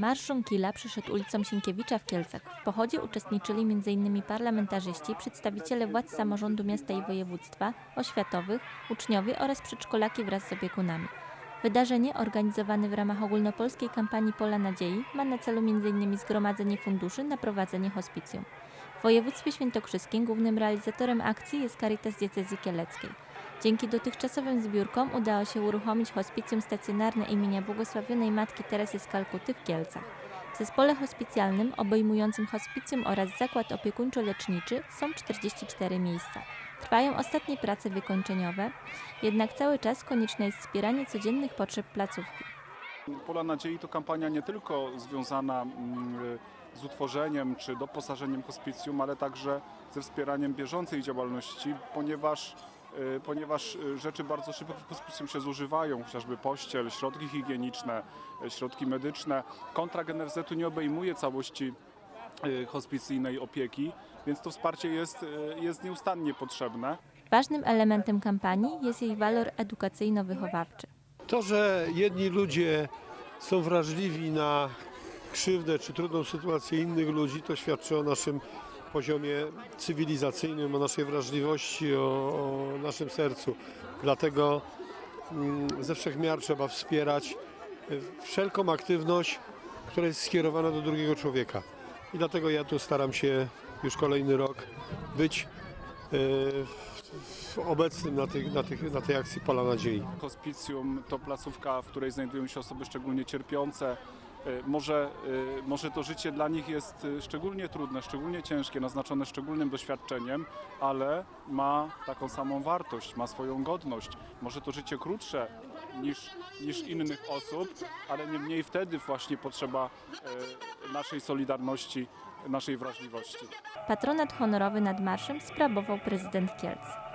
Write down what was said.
Marsz Żonkila przyszedł ulicą Sienkiewicza w Kielcach. W pochodzie uczestniczyli m.in. parlamentarzyści, przedstawiciele władz samorządu miasta i województwa, oświatowych, uczniowie oraz przedszkolaki wraz z opiekunami. Wydarzenie organizowane w ramach ogólnopolskiej kampanii Pola Nadziei ma na celu m.in. zgromadzenie funduszy na prowadzenie hospicjum. W województwie świętokrzyskim głównym realizatorem akcji jest Caritas Diecezji Kieleckiej. Dzięki dotychczasowym zbiórkom udało się uruchomić hospicjum stacjonarne imienia błogosławionej Matki Teresy z Kalkuty w Kielcach. W zespole hospicjalnym obejmującym hospicjum oraz zakład opiekuńczo-leczniczy są 44 miejsca. Trwają ostatnie prace wykończeniowe, jednak cały czas konieczne jest wspieranie codziennych potrzeb placówki. Pola Nadziei to kampania nie tylko związana mm, z utworzeniem czy doposażeniem hospicjum, ale także ze wspieraniem bieżącej działalności, ponieważ, ponieważ y, rzeczy bardzo szybko w hospicjum się zużywają, chociażby pościel, środki higieniczne, y, środki medyczne. Kontrakt NFZ-u nie obejmuje całości y, hospicyjnej opieki, więc to wsparcie jest, y, jest nieustannie potrzebne. Ważnym elementem kampanii jest jej walor edukacyjno-wychowawczy. To, że jedni ludzie są wrażliwi na krzywdę czy trudną sytuację innych ludzi, to świadczy o naszym poziomie cywilizacyjnym, o naszej wrażliwości, o, o naszym sercu. Dlatego mm, ze wszech miar trzeba wspierać y, wszelką aktywność, która jest skierowana do drugiego człowieka. I dlatego ja tu staram się już kolejny rok być w- obecnym na, tych, na, tych, na tej akcji Pola Nadziei. Hospicjum to placówka, w której znajdują się osoby szczególnie cierpiące. Y, Może, y, może to życie dla nich jest y, szczególnie trudne, szczególnie ciężkie, naznaczone szczególnym doświadczeniem, ale ma taką samą wartość, ma swoją godność. Może to życie krótsze niż, niż innych osób, ale niemniej wtedy właśnie potrzeba naszej solidarności, naszej wrażliwości. Patronat honorowy nad marszem sprawował prezydent Kielc.